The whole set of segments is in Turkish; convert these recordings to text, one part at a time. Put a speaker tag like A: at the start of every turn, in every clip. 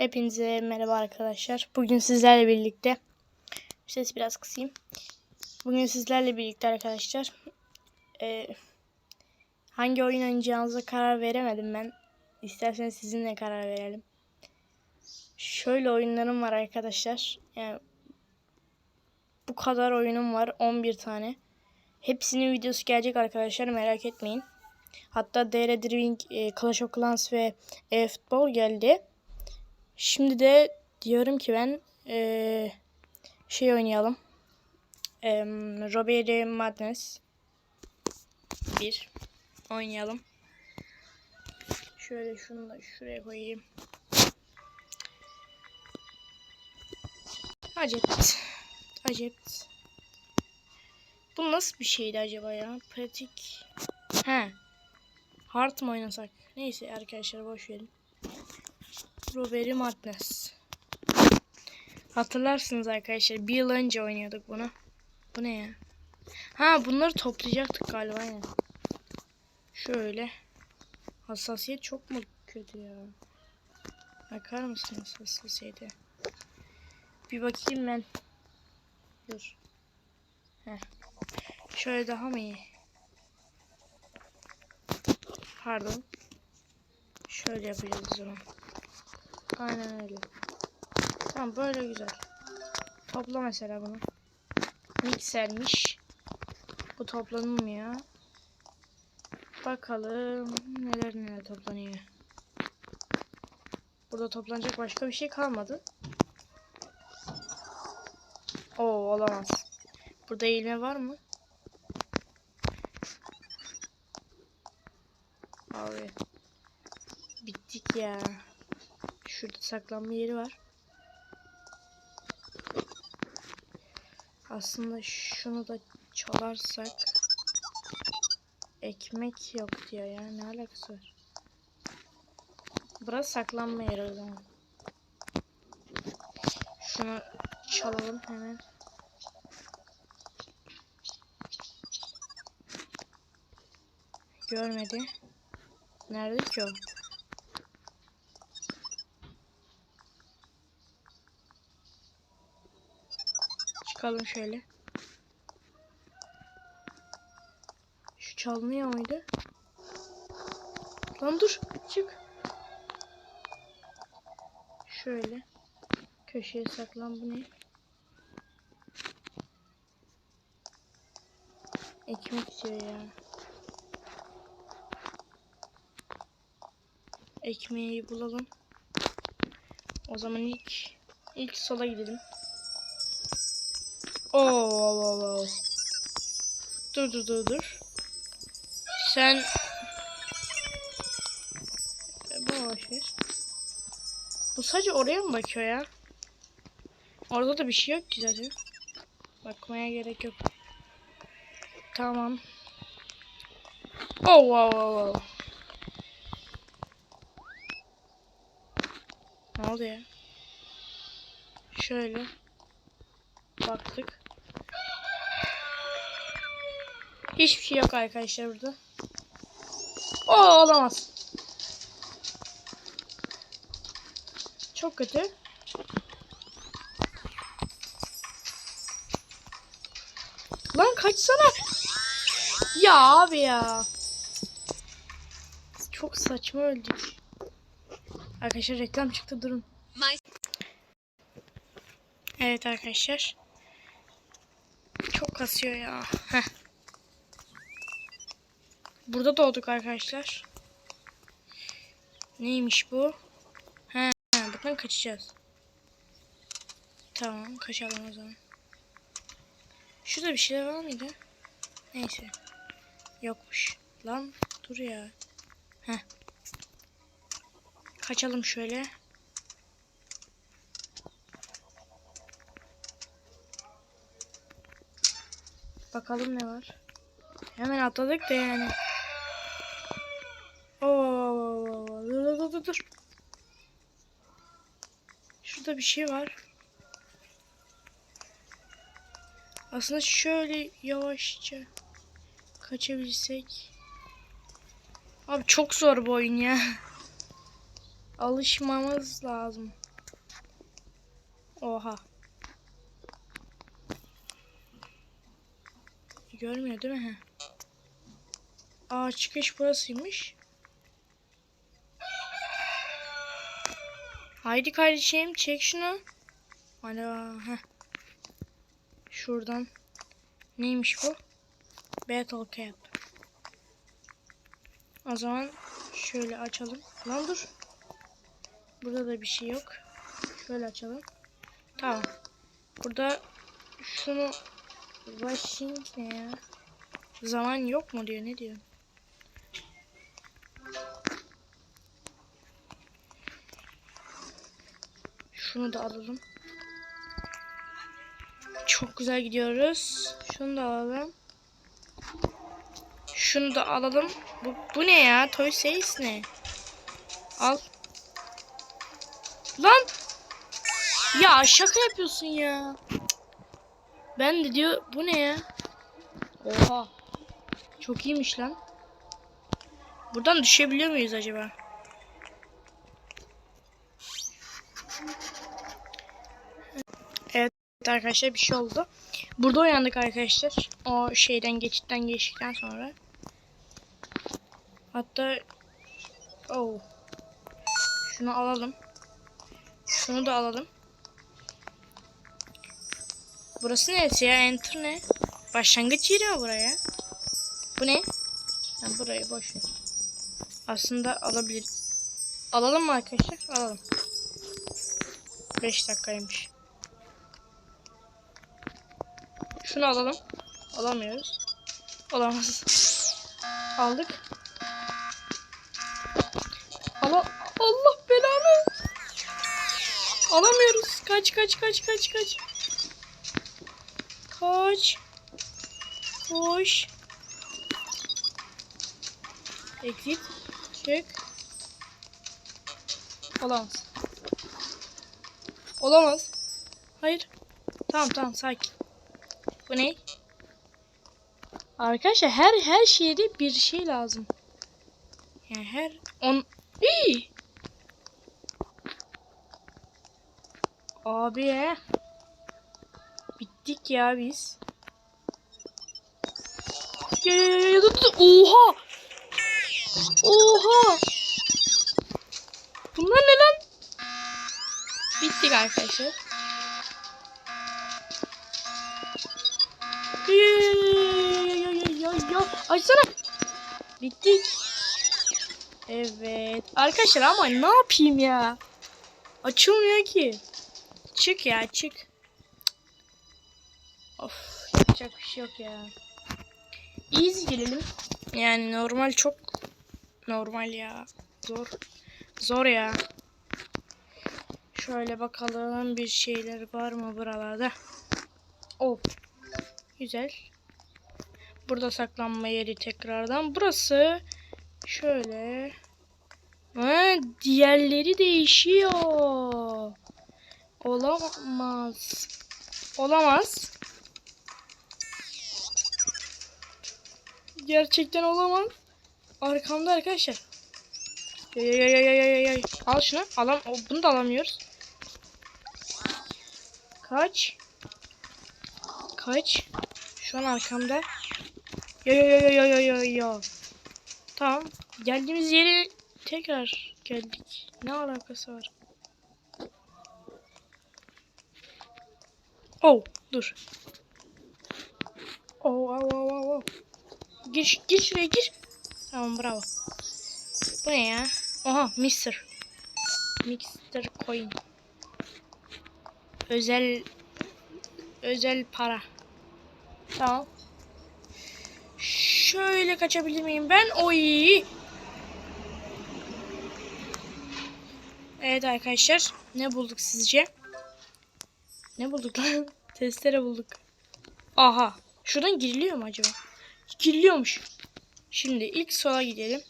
A: Hepinize merhaba arkadaşlar. Bugün sizlerle birlikte ses biraz kısayım. Bugün sizlerle birlikte arkadaşlar e, hangi oyun oynayacağınıza karar veremedim ben. İsterseniz sizinle karar verelim. Şöyle oyunlarım var arkadaşlar. Yani bu kadar oyunum var. 11 tane. Hepsinin videosu gelecek arkadaşlar merak etmeyin. Hatta DR Driving, e, Clash of Clans ve e-futbol geldi. Şimdi de diyorum ki ben eee, şey oynayalım. Eee Robbery Madness 1 oynayalım. Şöyle şunu da şuraya koyayım. Acep. Acep. Bu nasıl bir şeydi acaba ya? Pratik. He. Hard mı oynasak? Neyse arkadaşlar boş verin. Robbery Madness. Hatırlarsınız arkadaşlar. Bir yıl önce oynuyorduk bunu. Bu ne ya? Ha bunları toplayacaktık galiba aynen. Şöyle. Hassasiyet çok mu kötü ya? Bakar mısınız hassasiyete? Bir bakayım ben. Dur. Heh. Şöyle daha mı iyi? Pardon. Şöyle yapacağız o zaman. Aynen öyle. Tamam böyle güzel. Topla mesela bunu. Miksermiş. Bu toplanılmıyor. Bakalım neler neler toplanıyor. Burada toplanacak başka bir şey kalmadı. Oo olamaz. Burada eğilme var mı? Abi. Bittik ya. Saklanma yeri var. Aslında şunu da çalarsak ekmek yok diyor ya. Ne alakası var? Burası saklanma yeri o zaman. Şunu çalalım hemen. Görmedi. Nerede ki o? Çıkalım şöyle. Şu çalmıyor muydu? Lan dur çık. Şöyle. Köşeye saklan bu ne? Ekmek diyor ya. Ekmeği bulalım. O zaman ilk ilk sola gidelim. Oo, oo, oo. Dur dur dur dur. Sen E, boş ver. Bu sadece oraya mı bakıyor ya? Orada da bir şey yok ki zaten. Bakmaya gerek yok. Tamam. Oh wow wow wow. Ne oldu ya? Şöyle. Baktık. Hiçbir şey yok arkadaşlar burada. O olamaz. Çok kötü. Lan kaçsana. Ya abi ya. Çok saçma öldük. Arkadaşlar reklam çıktı durun. Evet arkadaşlar. Çok kasıyor ya. Heh. Burada doğduk arkadaşlar. Neymiş bu? He, buradan kaçacağız. Tamam, kaçalım o zaman. Şurada bir şeyler var mıydı? Neyse. Yokmuş. Lan dur ya. Heh. Kaçalım şöyle. Bakalım ne var. Hemen atladık da yani. Oo, dur dur dur dur, dur. Şurada bir şey var. Aslında şöyle yavaşça kaçabilsek. Abi çok zor bu oyun ya. Alışmamız lazım. Oha. Görmüyor değil mi? Aa çıkış burasıymış. Haydi kardeşim çek şunu. Alo. Heh. Şuradan. Neymiş bu? Battle Cap. O zaman şöyle açalım. Lan dur. Burada da bir şey yok. Şöyle açalım. Tamam. Burada şunu Washing ne ya? Zaman yok mu diyor ne diyor? Şunu da alalım. Çok güzel gidiyoruz. Şunu da alalım. Şunu da alalım. Bu, bu ne ya? Toy Says ne? Al. Lan! Ya şaka yapıyorsun ya. Ben de diyor bu ne ya? Oha. Çok iyiymiş lan. Buradan düşebiliyor muyuz acaba? Evet arkadaşlar bir şey oldu. Burada uyandık arkadaşlar. O şeyden geçitten geçtikten sonra. Hatta oh. Şunu alalım. Şunu da alalım. Burası neresi ya? Enter ne? Başlangıç yeri mi buraya? Bu ne? Ha, burayı boş ver. Aslında alabilir. Alalım mı arkadaşlar? Alalım. 5 dakikaymış. Şunu alalım. Alamıyoruz. Alamaz. Aldık. Ala Allah belanı. Alamıyoruz. Kaç kaç kaç kaç kaç. Kaç. Koş. Exit. Çık. Olamaz. Olamaz. Hayır. Tamam tamam sakin. Bu ne? Arkadaşlar her her şeyde bir şey lazım. Yani her on İyi. Abi ya. Bittik ya biz. Ya ya ya ya. Oha. Oha. Bunlar ne lan? Bittik arkadaşlar. Açsana. Bittik. Evet. Arkadaşlar ama ne yapayım ya? Açılmıyor ki. Çık ya çık. Of yapacak bir şey yok ya. Easy gelelim. Yani normal çok normal ya. Zor. Zor ya. Şöyle bakalım bir şeyler var mı buralarda. Of. Güzel. Burada saklanma yeri tekrardan. Burası şöyle. Ha, diğerleri değişiyor. Olamaz. Olamaz. Gerçekten olamaz. Arkamda arkadaşlar. Ya ya ya ya ya ya ya. Al şunu. Alam bunu da alamıyoruz. Kaç. Kaç. Şu an arkamda. Ya ya ya ya ya ya ya. Tamam. Geldiğimiz yere tekrar geldik. Ne alakası var? Oh, dur. Oh, oh, oh, oh, oh. Gir, gir şuraya gir. Tamam, bravo. Bu ne ya? Oha, Mister. Mister Coin. Özel özel para. Tamam. Şöyle kaçabilir miyim ben? Oy. Evet arkadaşlar. Ne bulduk sizce? Ne bulduk lan? Testere bulduk. Aha. Şuradan giriliyor mu acaba? Giriliyormuş. Şimdi ilk sola gidelim.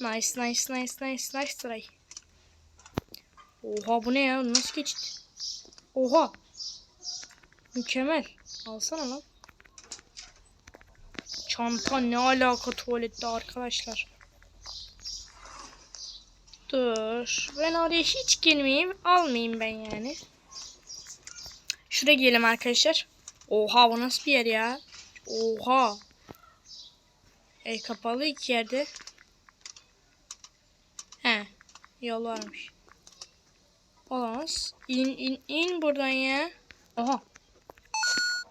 A: Nice nice nice nice nice try. Oha bu ne ya? Nasıl geçti? Oha. Mükemmel. Alsana lan. Çanta ne alaka tuvalette arkadaşlar. Dur. Ben oraya hiç girmeyeyim. Almayayım ben yani. Şuraya gidelim arkadaşlar. Oha bu nasıl bir yer ya? Oha. E kapalı iki yerde. He. Yol varmış. Olamaz. İn in in buradan ya. Oha.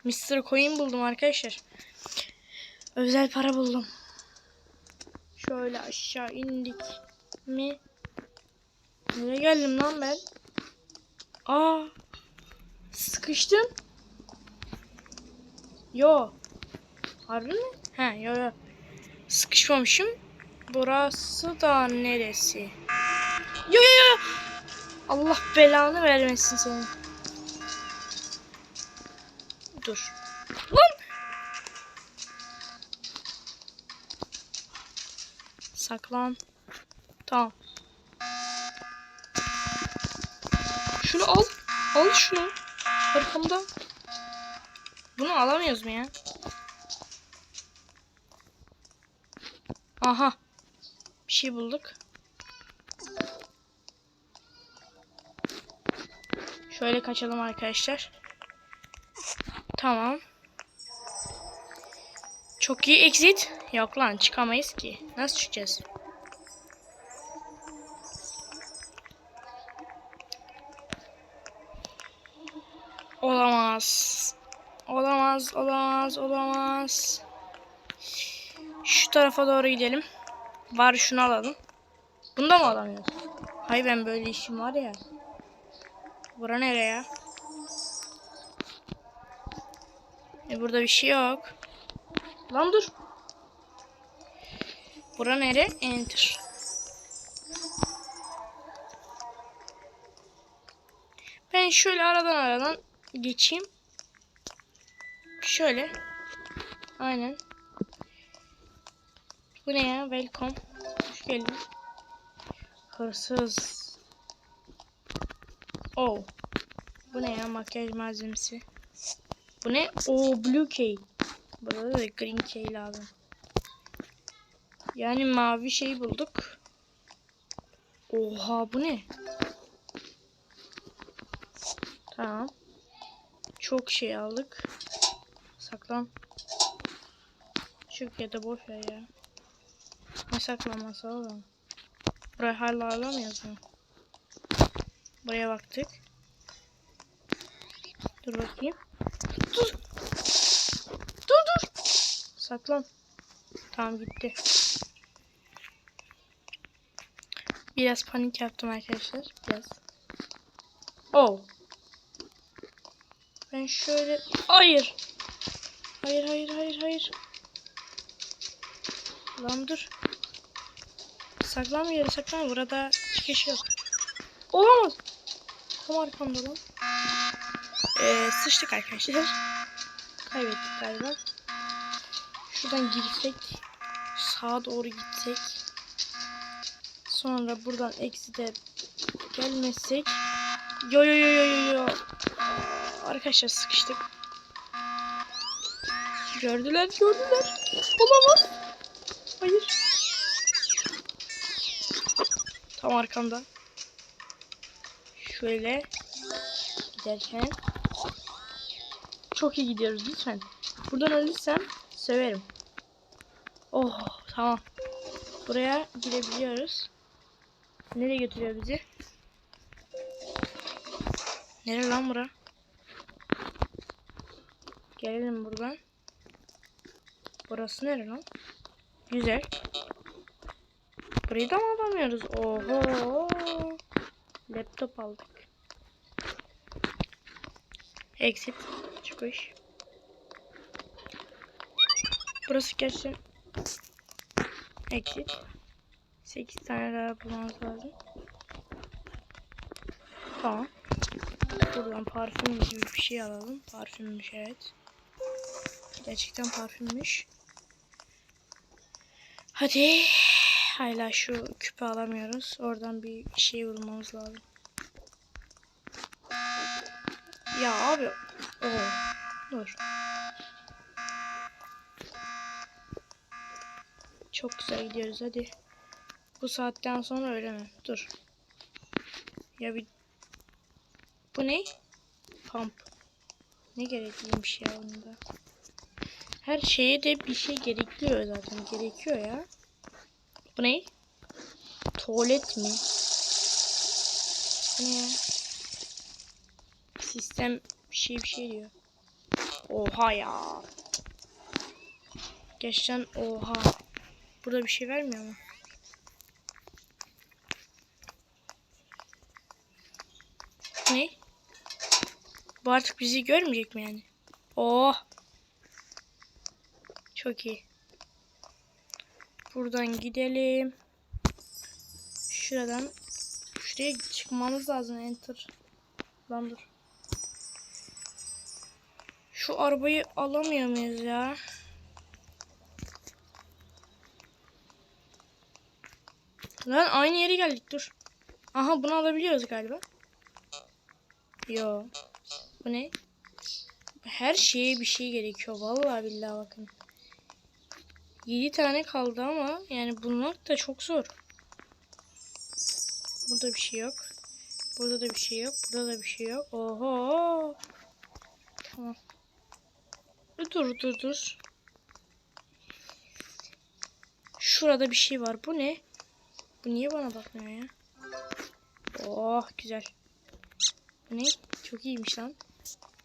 A: Mr. Coin buldum arkadaşlar. Özel para buldum. Şöyle aşağı indik mi? Nereye geldim lan ben? Aa. Sıkıştım. Yo. Harbi mi? He yo yo. Sıkışmamışım. Burası da neresi? Yo yo yo. Allah belanı vermesin senin. Dur. Lan. Saklan. Tamam. Şunu al. Al şunu. Arkamda. Bunu alamıyoruz mu ya? Aha. Bir şey bulduk. Şöyle kaçalım arkadaşlar. Tamam. Çok iyi exit. Yok lan çıkamayız ki. Nasıl çıkacağız? Olamaz. Olamaz, olamaz, olamaz. Şu tarafa doğru gidelim. Var şunu alalım. Bunu da mı alamıyoruz? Hayır ben böyle işim var ya. Bura nereye ya? E burada bir şey yok. Lan dur. Bura nere? Enter. Ben şöyle aradan aradan geçeyim. Şöyle. Aynen. Bu ne ya? Welcome. Hoş geldin. Hırsız. Oh. Bu ne ya? Makyaj malzemesi. Bu ne? O blue key. Burada da green key lazım. Yani mavi şey bulduk. Oha bu ne? Tamam. Çok şey aldık. Saklan. Çık ya da boş ver ya. Ne saklanması oğlum? Burayı hala alamıyoruz mu? Buraya baktık. Dur bakayım. Dur. Dur dur. Saklan. Tamam gitti. Biraz panik yaptım arkadaşlar. Biraz. Oh. Ben şöyle... Hayır. Hayır hayır hayır hayır. Lan dur. Saklanma yeri saklanma. Burada çıkış yok. Olamaz. Tam arkamda lan. Ee, sıçtık arkadaşlar. Kaybettik galiba. Şuradan girsek. Sağa doğru gitsek. Sonra buradan exit'e gelmezsek. Yo yo yo yo yo yo. Arkadaşlar sıkıştık. Gördüler gördüler. Olamaz. Hayır. Tam arkamda. Şöyle giderken. Çok iyi gidiyoruz lütfen. Buradan ölürsem severim. Oh tamam. Buraya girebiliyoruz. Nereye götürüyor bizi? Nere lan bura? Gelelim buradan. Burası nere lan? Güzel. Burayı da mı alamıyoruz? Oho. Laptop aldık. Exit. Çıkış. Burası gerçekten Exit. 8 tane daha bulmamız lazım. Tamam. Buradan parfüm gibi bir şey alalım. Parfümmüş evet. Gerçekten parfümmüş. Hadi. Hala şu küpe alamıyoruz. Oradan bir şey bulmamız lazım. Ya abi. Oo. Dur. Çok güzel gidiyoruz hadi. Bu saatten sonra öyle mi? Dur. Ya bir... Bu ne? Pump. Ne gerekliymiş ya bunda. Her şeye de bir şey gerekiyor zaten. Gerekiyor ya. Bu ne? Tuvalet mi? Ne? Sistem bir şey bir şey diyor. Oha ya. Gerçekten oha. Burada bir şey vermiyor mu? Ne? Bu artık bizi görmeyecek mi yani? Oh. Çok iyi. Buradan gidelim. Şuradan. Şuraya çıkmamız lazım. Enter. Lan dur. Şu arabayı alamıyor muyuz ya? Lan aynı yere geldik dur. Aha bunu alabiliyoruz galiba. Yo. Bu ne? Her şeye bir şey gerekiyor. Vallahi billahi bakın. 7 tane kaldı ama yani bulmak da çok zor. Burada bir şey yok. Burada da bir şey yok. Burada da bir şey yok. Oho. Tamam. Dur dur dur. Şurada bir şey var. Bu ne? Bu niye bana bakmıyor ya? Oh güzel. Bu ne? Çok iyiymiş lan.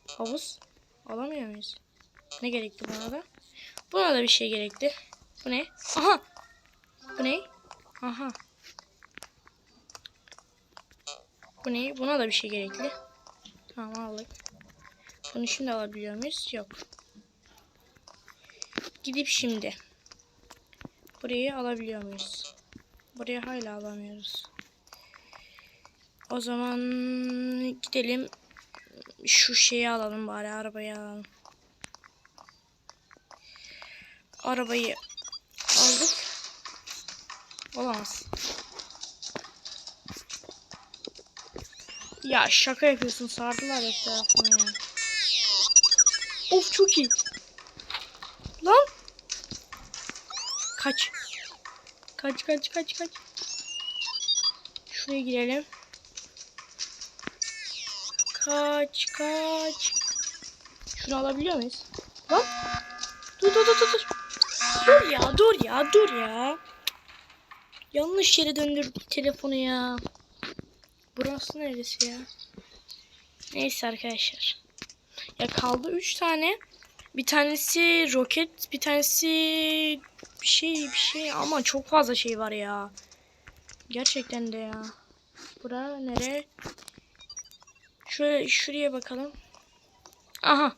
A: Havuz. Alamıyor muyuz? Ne gerekti buna da? Buna da bir şey gerekti. Bu ne? Aha! Bu ne? Aha. Bu ne? Buna da bir şey gerekli. Tamam aldık. Bunu şimdi alabiliyor muyuz? Yok. Gidip şimdi. Burayı alabiliyor muyuz? Burayı hala alamıyoruz. O zaman gidelim. Şu şeyi alalım bari. Arabayı alalım. Arabayı aldık. Olamaz. Ya şaka yapıyorsun. Sardılar etrafını ya. Of çok iyi. Lan. Kaç. Kaç kaç kaç kaç. Şuraya girelim. Kaç kaç. Şunu alabiliyor muyuz? Lan. Dur dur dur dur. dur. Ya dur ya dur ya. Yanlış yere döndürdük telefonu ya. Burası neresi ya? Neyse arkadaşlar. Ya kaldı 3 tane. Bir tanesi roket, bir tanesi bir şey bir şey ama çok fazla şey var ya. Gerçekten de ya. Bura nere? Şöyle şuraya bakalım. Aha.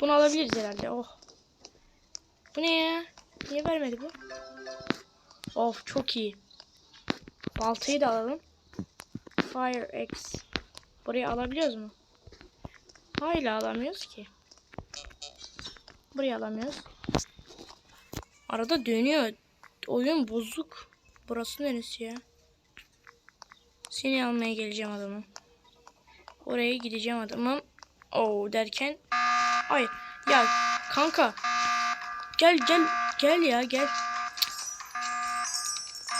A: Bunu alabiliriz herhalde. Oh. Bu ne ya? Niye vermedi bu? Of çok iyi. Baltayı da alalım. Fire X. Burayı alabiliyoruz mu? Hala alamıyoruz ki. Burayı alamıyoruz. Arada dönüyor. Oyun bozuk. Burası neresi ya? Seni almaya geleceğim adamım. Oraya gideceğim adamım. Oo derken. Hayır. Ya kanka. Gel gel. Gel ya gel.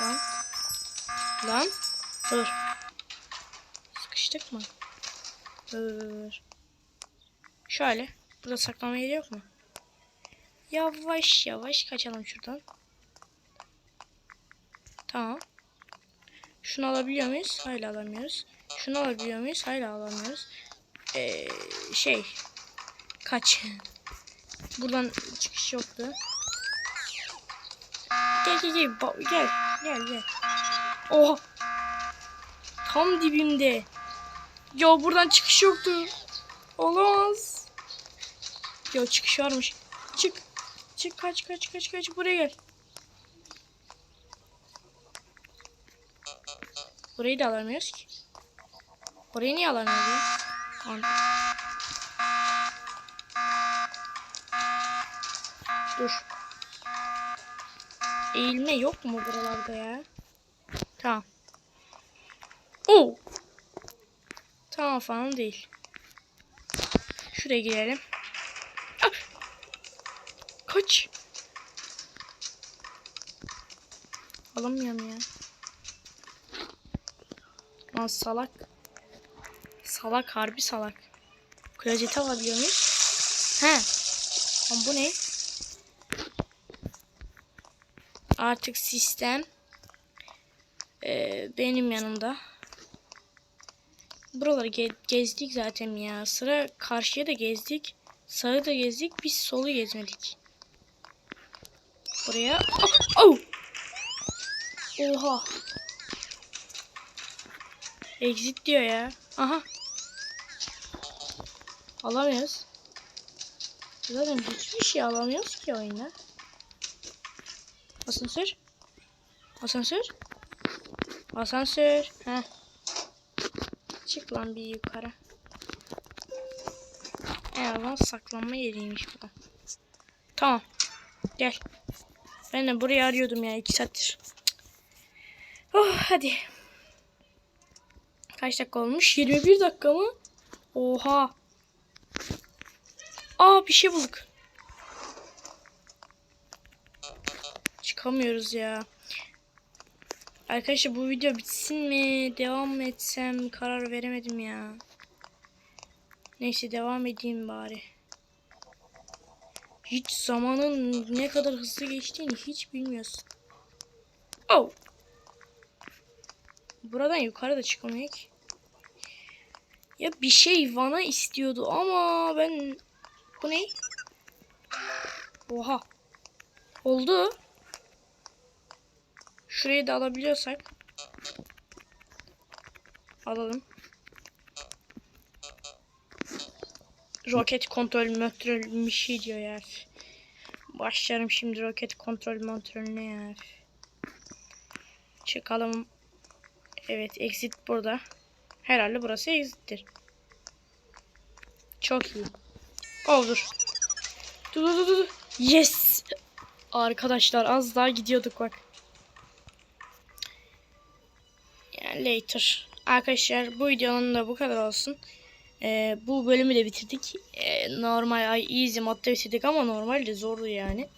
A: Lan. Lan. Dur. Sıkıştık mı? Dur. Şöyle. Burada saklama yeri yok mu? Yavaş yavaş kaçalım şuradan. Tamam. Şunu alabiliyor muyuz? Hayır alamıyoruz. Şunu alabiliyor muyuz? Hayır alamıyoruz. Ee, şey. Kaç. Buradan çıkış yoktu. Gel gel gel. Gel. Gel gel. Oha. Tam dibimde. Ya buradan çıkış yoktu. Olamaz. Ya çıkış varmış. Çık. Çık kaç kaç kaç kaç buraya gel. Burayı da alamıyoruz ki. Burayı niye alamıyoruz Dur. Eğilme yok mu buralarda ya? Tamam. Oo. Tamam falan değil. Şuraya girelim. Kaç. Alamıyorum ya. Lan salak. Salak harbi salak. Klozete alabiliyor muyuz? He. Lan bu ne? Artık sistem eee, benim yanımda. Buraları ge- gezdik zaten ya. Sıra karşıya da gezdik. Sağı da gezdik. Biz solu gezmedik. Buraya. Oh! oh! Oha. Exit diyor ya. Aha. Alamıyoruz. Zaten hiçbir şey alamıyoruz ki oyunda. Asansör. Asansör. Asansör. Heh. Çık lan bir yukarı. En azından saklanma yeriymiş bu. Tamam. Gel. Ben de burayı arıyordum ya iki saattir. Oh hadi. Kaç dakika olmuş? 21 dakika mı? Oha. Aa bir şey bulduk. Çıkamıyoruz ya. Arkadaşlar bu video bitsin mi? Devam mı etsem? Karar veremedim ya. Neyse devam edeyim bari. Hiç zamanın ne kadar hızlı geçtiğini hiç bilmiyorsun. Oh. Buradan yukarı da. Ya bir şey Van'a istiyordu ama ben... Bu ne? Oha. Oldu. Şurayı da alabiliyorsak. Alalım. Roket kontrol kontrol bir şey diyor ya. Başlarım şimdi roket kontrol kontrolüne ya. Çıkalım. Evet exit burada. Herhalde burası exit'tir. Çok iyi. Dur dur dur dur. Yes. Arkadaşlar az daha gidiyorduk bak. Yani later. Arkadaşlar bu videonun da bu kadar olsun. Ee, bu bölümü de bitirdik. Ee, normal easy modda bitirdik ama normal de zordu yani.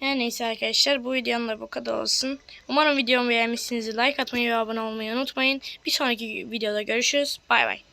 A: Her neyse arkadaşlar bu videonun da bu kadar olsun. Umarım videomu beğenmişsinizdir. Like atmayı ve abone olmayı unutmayın. Bir sonraki videoda görüşürüz. Bay bay.